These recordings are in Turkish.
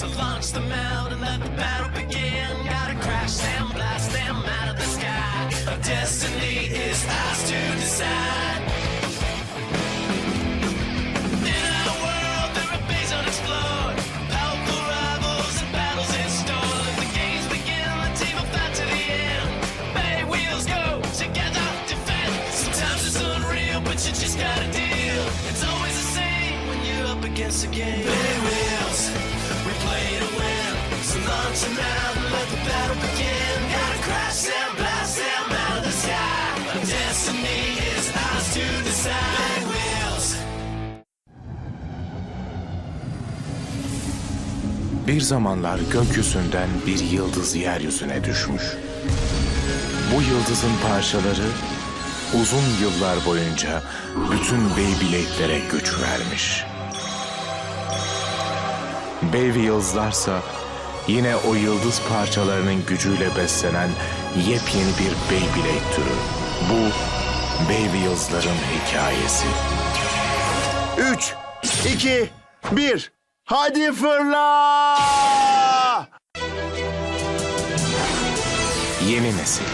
So launch them out and let the battle begin. Gotta crash them, blast them out of the sky. Our destiny is ours to decide. In our world, there are. Powerful rivals and battles in store. The games begin, team will fight to the end. Bay wheels go together, defend. Sometimes it's unreal, but you just gotta deal. It's always the same when you're up against the game. Bir zamanlar gökyüzünden bir yıldız yeryüzüne düşmüş. Bu yıldızın parçaları uzun yıllar boyunca bütün Beyblade'lere güç vermiş. Beywheels'larsa yine o yıldız parçalarının gücüyle beslenen yepyeni bir Beyblade türü. Bu Beywheels'ların hikayesi. 3, 2, 1. Hadi fırla! Yeni nesil.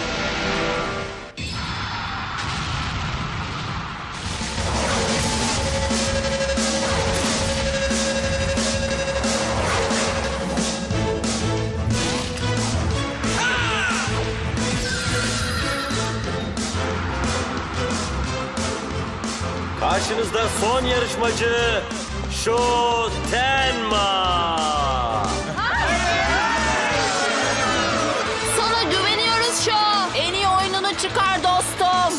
Son yarışmacı Sho Tenma. Sana güveniyoruz şu. En iyi oyununu çıkar dostum.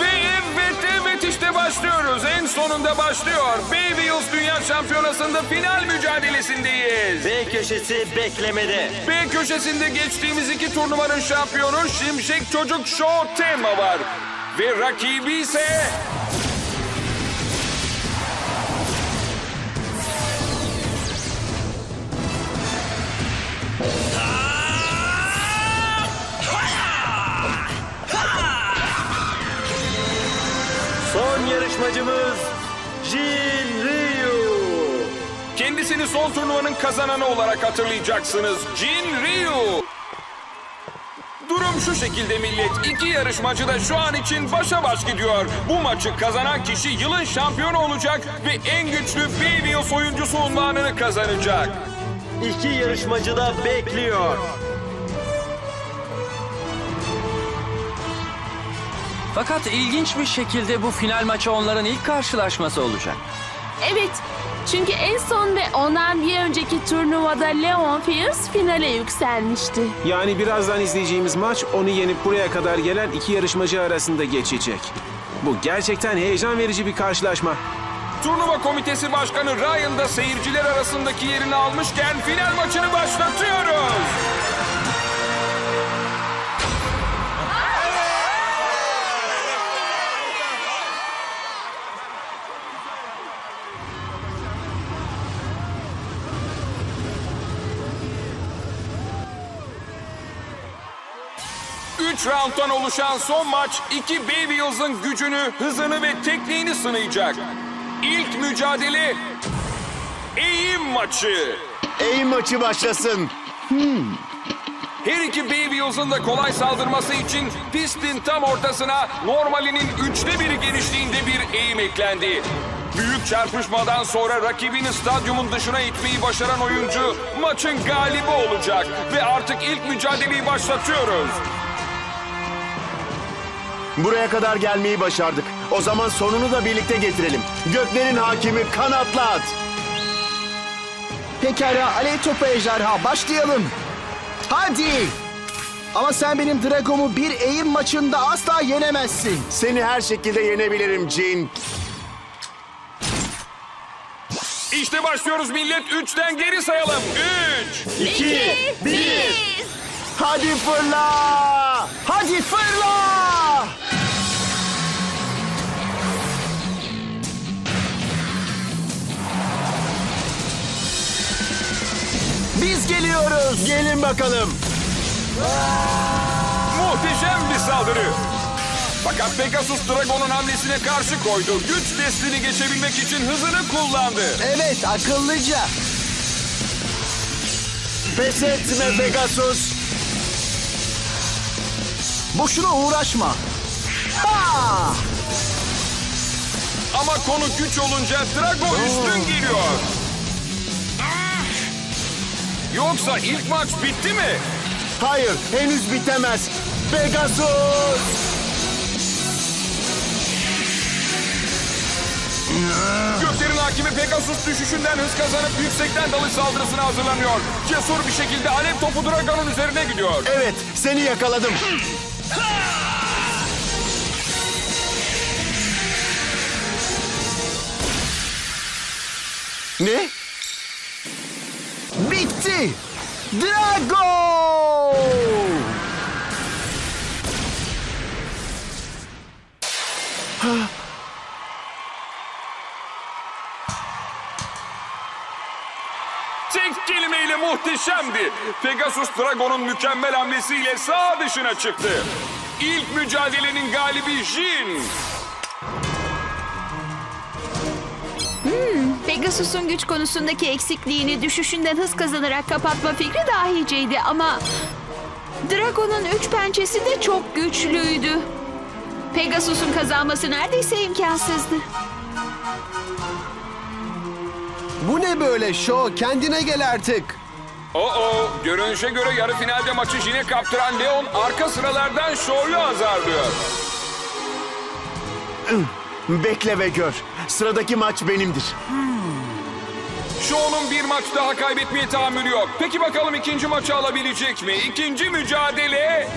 Ve evet evet işte başlıyoruz. En sonunda başlıyor. Baby Wheels Dünya Şampiyonası'nda final mücadelesindeyiz. B köşesi beklemede. B köşesinde geçtiğimiz iki turnuvanın şampiyonu Şimşek Çocuk Show Tema var. Ve rakibi ise... yarışmacımız Jin Ryu. Kendisini son turnuvanın kazananı olarak hatırlayacaksınız. Jin Ryu. Durum şu şekilde millet. İki yarışmacı da şu an için başa baş gidiyor. Bu maçı kazanan kişi yılın şampiyonu olacak ve en güçlü BBS oyuncusu unvanını kazanacak. İki yarışmacı da bekliyor. Fakat ilginç bir şekilde bu final maçı onların ilk karşılaşması olacak. Evet. Çünkü en son ve ondan bir önceki turnuvada Leon Fierce finale yükselmişti. Yani birazdan izleyeceğimiz maç onu yenip buraya kadar gelen iki yarışmacı arasında geçecek. Bu gerçekten heyecan verici bir karşılaşma. Turnuva komitesi başkanı Ryan da seyirciler arasındaki yerini almışken final maçını başlatıyoruz. Üç rounddan oluşan son maç iki Baby Wheels'ın gücünü, hızını ve tekniğini sınayacak. İlk mücadele eğim maçı. Eğim maçı başlasın. Her iki Baby Wheels'ın da kolay saldırması için pistin tam ortasına normalinin üçte biri genişliğinde bir eğim eklendi. Büyük çarpışmadan sonra rakibini stadyumun dışına itmeyi başaran oyuncu maçın galibi olacak. Ve artık ilk mücadeleyi başlatıyoruz. Buraya kadar gelmeyi başardık. O zaman sonunu da birlikte getirelim. Göklerin hakimi kanatlı at. Pekala alev topu ejderha başlayalım. Hadi. Ama sen benim Drago'mu bir eğim maçında asla yenemezsin. Seni her şekilde yenebilirim Jin. İşte başlıyoruz millet. Üçten geri sayalım. Üç. İki, bir. Hadi fırla! Hadi fırla! Biz geliyoruz. Gelin bakalım. Muhteşem bir saldırı. Fakat Pegasus Dragon'un hamlesine karşı koydu. Güç destini geçebilmek için hızını kullandı. Evet akıllıca. Pes etme Pegasus. Boşuna uğraşma. Ha! Ama konu güç olunca Drago üstün geliyor. Yoksa ilk maç bitti mi? Hayır, henüz bitemez. Pegasus! Göklerin hakimi Pegasus düşüşünden hız kazanıp yüksekten dalış saldırısına hazırlanıyor. Cesur bir şekilde alev topu Dragon'un üzerine gidiyor. Evet, seni yakaladım. Ne? Bitti. Drago! Tek kelimeyle muhteşemdi. Pegasus Dragon'un mükemmel hamlesiyle sağ dışına çıktı. İlk mücadelenin galibi Jin. Pegasus'un güç konusundaki eksikliğini düşüşünden hız kazanarak kapatma fikri dahiceydi ama... Dragon'un üç pençesi de çok güçlüydü. Pegasus'un kazanması neredeyse imkansızdı. Bu ne böyle şov? Kendine gel artık. Oo, görünüşe göre yarı finalde maçı Jin'e kaptıran Leon arka sıralardan şovu azarlıyor. Bekle ve gör. Sıradaki maç benimdir. Show'un bir maç daha kaybetmeye tahammülü yok. Peki bakalım ikinci maçı alabilecek mi? İkinci mücadele...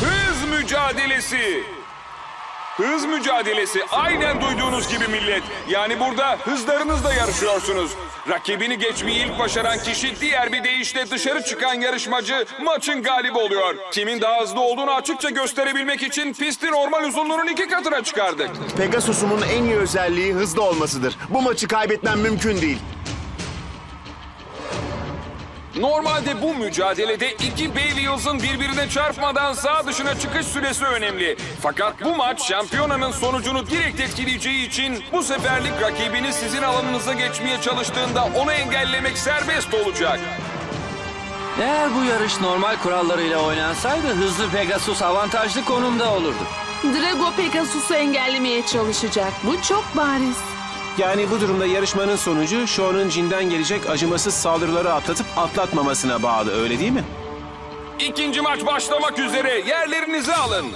Hız mücadelesi. Hız mücadelesi aynen duyduğunuz gibi millet. Yani burada hızlarınızla yarışıyorsunuz. Rakibini geçmeyi ilk başaran kişi diğer bir deyişle dışarı çıkan yarışmacı maçın galibi oluyor. Kimin daha hızlı olduğunu açıkça gösterebilmek için pisti normal uzunluğunun iki katına çıkardık. Pegasus'umun en iyi özelliği hızlı olmasıdır. Bu maçı kaybetmem mümkün değil. Normalde bu mücadelede iki Beylios'un birbirine çarpmadan sağ dışına çıkış süresi önemli. Fakat bu maç şampiyonanın sonucunu direkt etkileyeceği için bu seferlik rakibiniz sizin alanınıza geçmeye çalıştığında onu engellemek serbest olacak. Eğer bu yarış normal kurallarıyla oynansaydı hızlı Pegasus avantajlı konumda olurdu. Drago Pegasus'u engellemeye çalışacak. Bu çok bariz. Yani bu durumda yarışmanın sonucu Shaw'nun cinden gelecek acımasız saldırıları atlatıp atlatmamasına bağlı öyle değil mi? İkinci maç başlamak üzere. Yerlerinizi alın.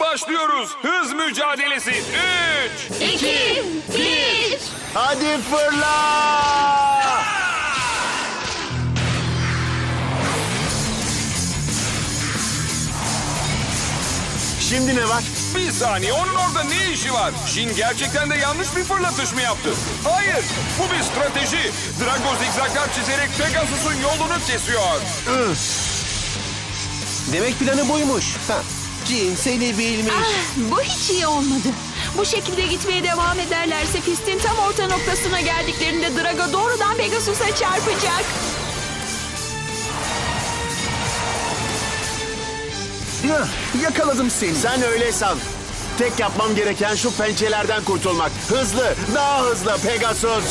Başlıyoruz. Hız mücadelesi. 3, İki, bir. Hadi fırla! Şimdi ne var? Bir saniye onun orada ne işi var? Shin gerçekten de yanlış bir fırlatış mı yaptı? Hayır bu bir strateji. Drago zigzaglar çizerek Pegasus'un yolunu kesiyor. Demek planı buymuş. Cin seni bilmiş. Bu hiç iyi olmadı. Bu şekilde gitmeye devam ederlerse pistin tam orta noktasına geldiklerinde Drago doğrudan Pegasus'a çarpacak. Yakaladım seni. Sen öyle san. Tek yapmam gereken şu pençelerden kurtulmak. Hızlı, daha hızlı Pegasus.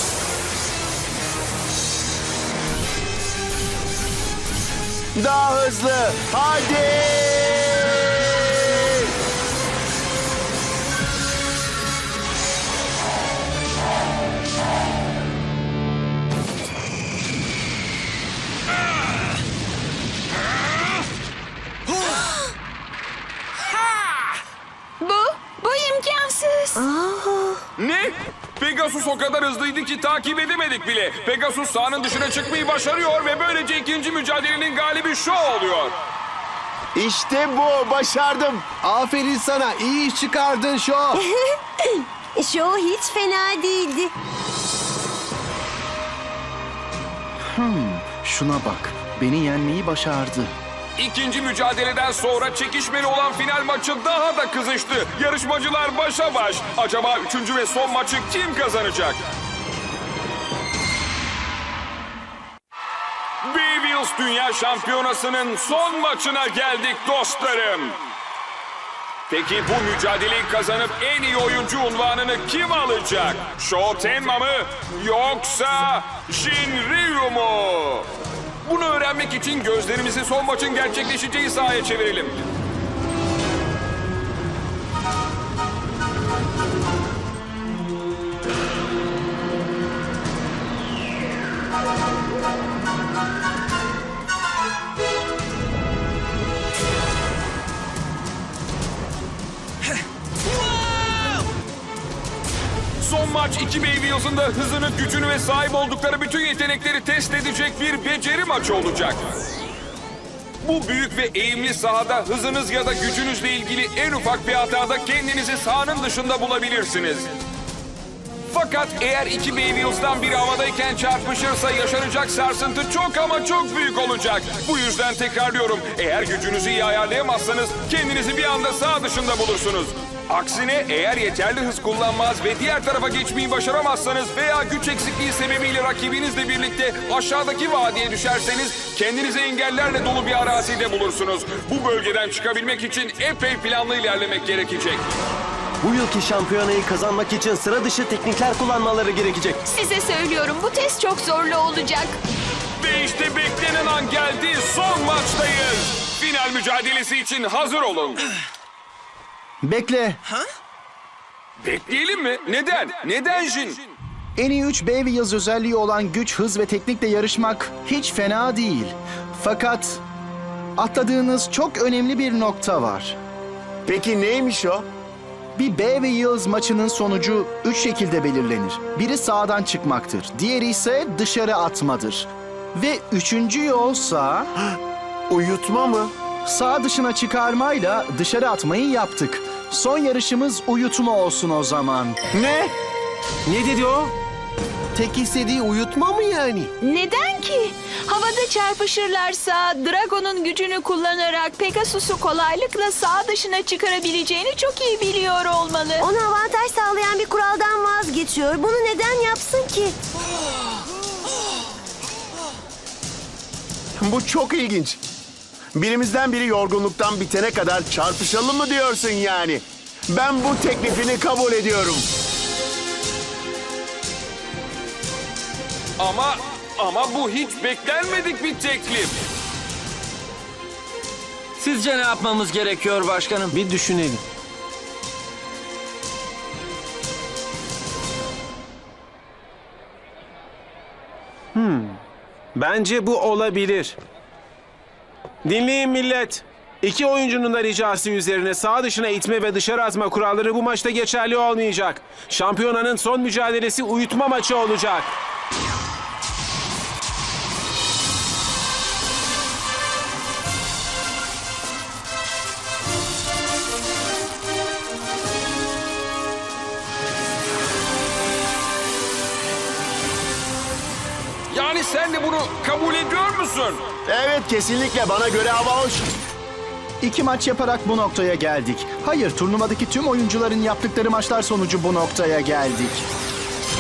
Daha hızlı. Hadi! İmkansız. Ne? Pegasus o kadar hızlıydı ki takip edemedik bile. Pegasus sahanın dışına çıkmayı başarıyor ve böylece ikinci mücadelenin galibi Shaw oluyor. İşte bu. Başardım. Aferin sana. iyi iş çıkardın şov. Show hiç fena değildi. Şuna bak. Beni yenmeyi başardı. İkinci mücadeleden sonra çekişmeli olan final maçı daha da kızıştı. Yarışmacılar başa baş. Acaba üçüncü ve son maçı kim kazanacak? Wheels Dünya Şampiyonası'nın son maçına geldik dostlarım. Peki bu mücadeleyi kazanıp en iyi oyuncu unvanını kim alacak? Shotenma mı yoksa Shinryu mu? Bunu öğrenmek için gözlerimizi son maçın gerçekleşeceği sahaya çevirelim. Maç iki Baby Wheels'ın da hızını, gücünü ve sahip oldukları bütün yetenekleri test edecek bir beceri maçı olacak. Bu büyük ve eğimli sahada hızınız ya da gücünüzle ilgili en ufak bir hatada kendinizi sahanın dışında bulabilirsiniz. Fakat eğer iki Baby Wheels'tan biri havadayken çarpışırsa yaşanacak sarsıntı çok ama çok büyük olacak. Bu yüzden tekrarlıyorum. Eğer gücünüzü iyi ayarlayamazsanız kendinizi bir anda sağ dışında bulursunuz. Aksine eğer yeterli hız kullanmaz ve diğer tarafa geçmeyi başaramazsanız veya güç eksikliği sebebiyle rakibinizle birlikte aşağıdaki vadiye düşerseniz kendinizi engellerle dolu bir arazide bulursunuz. Bu bölgeden çıkabilmek için epey planlı ilerlemek gerekecek. Bu yılki şampiyonayı kazanmak için sıra dışı teknikler kullanmaları gerekecek. Size söylüyorum bu test çok zorlu olacak. Ve işte beklenen an geldi. Son maçtayız. Final mücadelesi için hazır olun. Bekle. Bekleyelim mi? Neden? Neden Jin? En iyi 3 Baby Yıldız özelliği olan güç, hız ve teknikle yarışmak hiç fena değil. Fakat atladığınız çok önemli bir nokta var. Peki neymiş o? Bir B ve Yıldız maçının sonucu üç şekilde belirlenir. Biri sağdan çıkmaktır, diğeri ise dışarı atmadır. Ve üçüncü yolsa Uyutma mı? sağ dışına çıkarmayla dışarı atmayı yaptık. Son yarışımız uyutma olsun o zaman. Ne? Ne dedi o? Tek istediği uyutma mı yani? Neden ki? Havada çarpışırlarsa Dragon'un gücünü kullanarak Pegasus'u kolaylıkla sağ dışına çıkarabileceğini çok iyi biliyor olmalı. Ona avantaj sağlayan bir kuraldan vazgeçiyor. Bunu neden yapsın ki? Bu çok ilginç. Birimizden biri yorgunluktan bitene kadar çarpışalım mı diyorsun yani? Ben bu teklifini kabul ediyorum. Ama ama bu hiç beklenmedik bir teklif. Sizce ne yapmamız gerekiyor başkanım? Bir düşünelim. Hmm. Bence bu olabilir. Dinleyin millet. İki oyuncunun da ricası üzerine sağ dışına itme ve dışarı atma kuralları bu maçta geçerli olmayacak. Şampiyonanın son mücadelesi uyutma maçı olacak. Evet kesinlikle bana göre hava hoş. İki maç yaparak bu noktaya geldik. Hayır, turnuvadaki tüm oyuncuların yaptıkları maçlar sonucu bu noktaya geldik.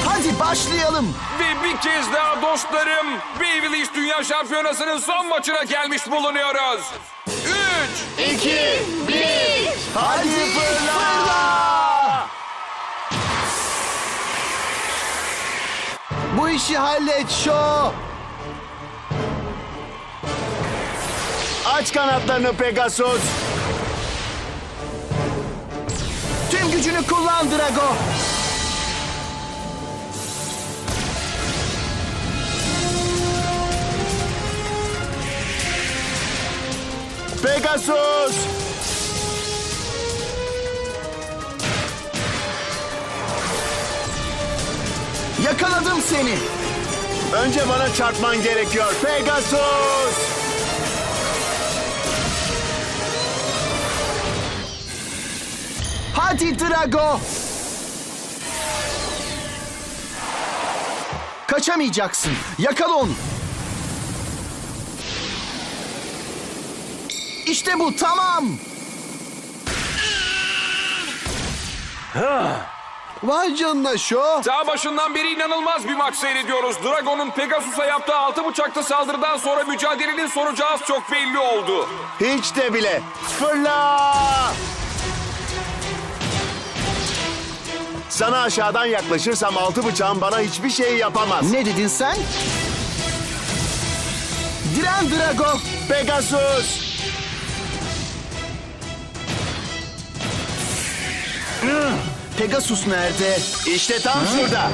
Hadi başlayalım. Ve bir kez daha dostlarım Beverly Dünya Şampiyonası'nın son maçına gelmiş bulunuyoruz. 3 Hadi fırla! Bu işi hallet şo. Aç kanatlarını Pegasus. Tüm gücünü kullan Drago. Pegasus. Yakaladım seni. Önce bana çarpman gerekiyor Pegasus. Hadi Drago. Kaçamayacaksın. Yakala onu. İşte bu tamam. Vay canına şo. Daha başından beri inanılmaz bir maç seyrediyoruz. Dragon'un Pegasus'a yaptığı altı bıçaklı saldırıdan sonra mücadelenin sonucu az çok belli oldu. Hiç de bile. Fırla! Sana aşağıdan yaklaşırsam altı bıçağın bana hiçbir şey yapamaz. Ne dedin sen? Diren Drago. Pegasus! Pegasus nerede? İşte tam şurada.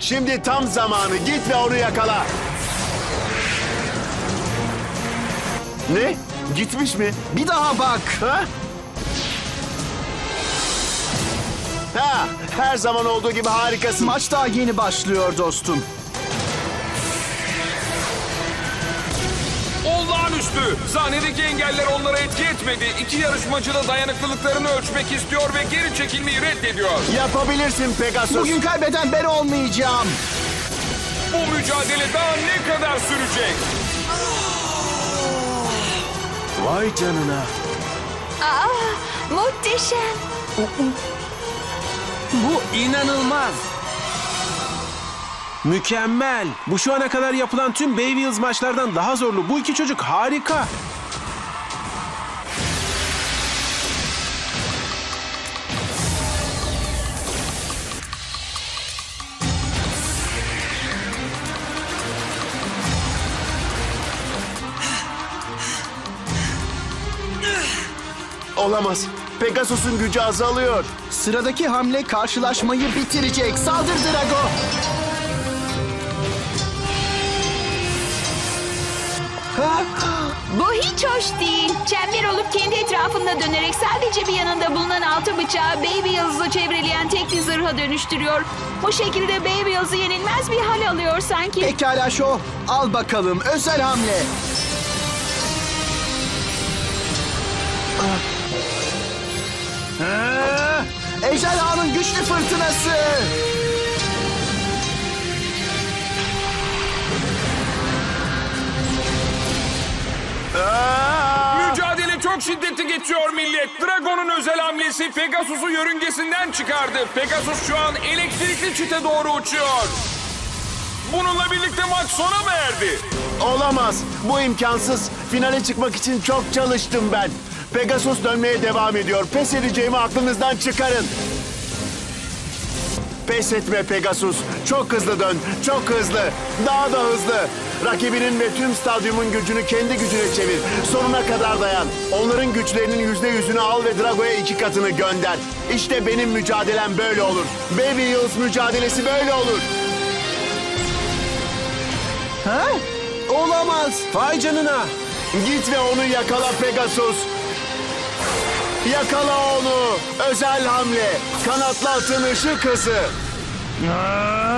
Şimdi tam zamanı. Git ve onu yakala. Ne? Gitmiş mi? Bir daha bak. Ha? Ha, her zaman olduğu gibi harikasın. Maç daha yeni başlıyor dostum. Olağanüstü. Sahnedeki engeller onlara etki etmedi. İki yarışmacı da dayanıklılıklarını ölçmek istiyor ve geri çekilmeyi reddediyor. Yapabilirsin Pegasus. Bugün kaybeden ben olmayacağım. Bu mücadele daha ne kadar sürecek? Vay canına. Aa, muhteşem. Bu inanılmaz. Mükemmel. Bu şu ana kadar yapılan tüm Baby Wheels maçlardan daha zorlu. Bu iki çocuk harika. Olamaz. Pegasus'un gücü azalıyor. Sıradaki hamle karşılaşmayı bitirecek. Saldır Drago. Bu hiç hoş değil. Çember olup kendi etrafında dönerek sadece bir yanında bulunan altı bıçağı Baby Yıldız'ı çevreleyen tek bir zırha dönüştürüyor. Bu şekilde Baby Yıldız'ı yenilmez bir hal alıyor sanki. Pekala şo. Al bakalım. Özel hamle. Ejderhanın güçlü fırtınası. Mücadele çok şiddetli geçiyor millet. Dragon'un özel hamlesi Pegasus'u yörüngesinden çıkardı. Pegasus şu an elektrikli çite doğru uçuyor. Bununla birlikte maç sona mı erdi? Olamaz. Bu imkansız. Finale çıkmak için çok çalıştım ben. Pegasus dönmeye devam ediyor. Pes edeceğimi aklınızdan çıkarın. Pes etme Pegasus. Çok hızlı dön. Çok hızlı. Daha da hızlı. Rakibinin ve tüm stadyumun gücünü kendi gücüne çevir. Sonuna kadar dayan. Onların güçlerinin yüzde yüzünü al ve Drago'ya iki katını gönder. İşte benim mücadelem böyle olur. Baby Hills mücadelesi böyle olur. Ha? Olamaz. Vay canına. Git ve onu yakala Pegasus. Yakala onu. Özel hamle. Kanatlı atın ışık hızı. Ah,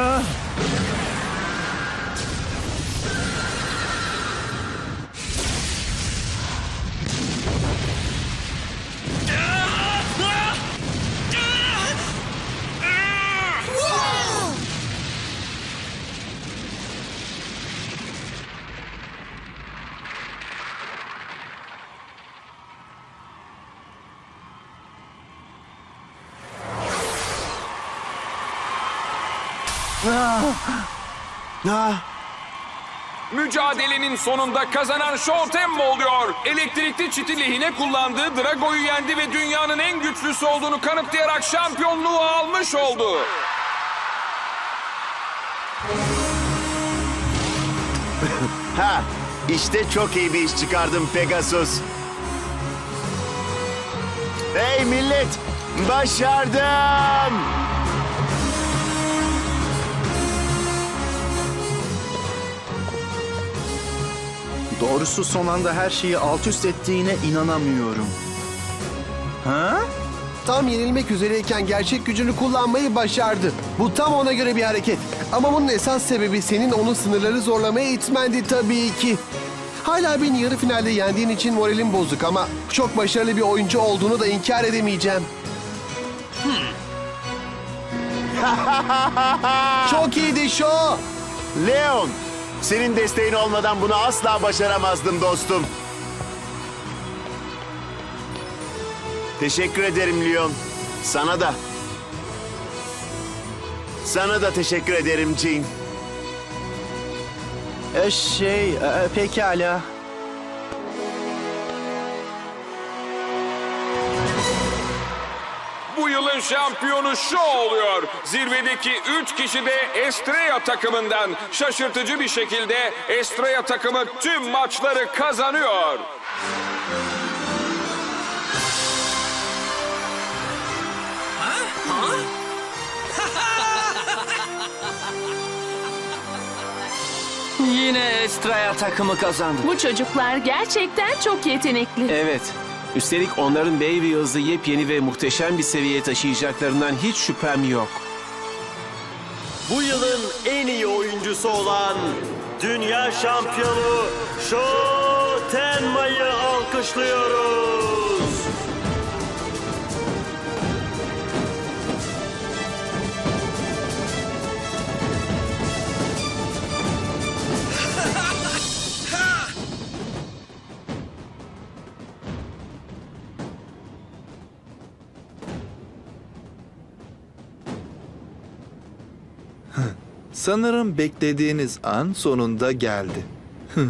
Mücadelenin sonunda kazanan Show Tempo oluyor. Elektrikli çiti lehine kullandığı Drago'yu yendi ve dünyanın en güçlüsü olduğunu kanıtlayarak şampiyonluğu almış oldu. ha, işte çok iyi bir iş çıkardım Pegasus. Hey millet, başardım. Doğrusu son anda her şeyi alt üst ettiğine inanamıyorum. Ha? Tam yenilmek üzereyken gerçek gücünü kullanmayı başardı. Bu tam ona göre bir hareket. Ama bunun esas sebebi senin onun sınırları zorlamaya itmendi tabii ki. Hala beni yarı finalde yendiğin için moralim bozuk ama çok başarılı bir oyuncu olduğunu da inkar edemeyeceğim. çok iyiydi şo. Leon, senin desteğin olmadan bunu asla başaramazdım dostum. Teşekkür ederim Leon. Sana da. Sana da teşekkür ederim Jean. E, şey, e, pekala. Bu yılın şampiyonu şu oluyor. Zirvedeki 3 kişi de Estrella takımından. Şaşırtıcı bir şekilde Estrella takımı tüm maçları kazanıyor. Yine Estrella takımı kazandı. Bu çocuklar gerçekten çok yetenekli. Evet. Üstelik onların Bay Wheels'ı yepyeni ve muhteşem bir seviyeye taşıyacaklarından hiç şüphem yok. Bu yılın en iyi oyuncusu olan dünya şampiyonu Sho Tenma'yı alkışlıyoruz. Sanırım beklediğiniz an sonunda geldi.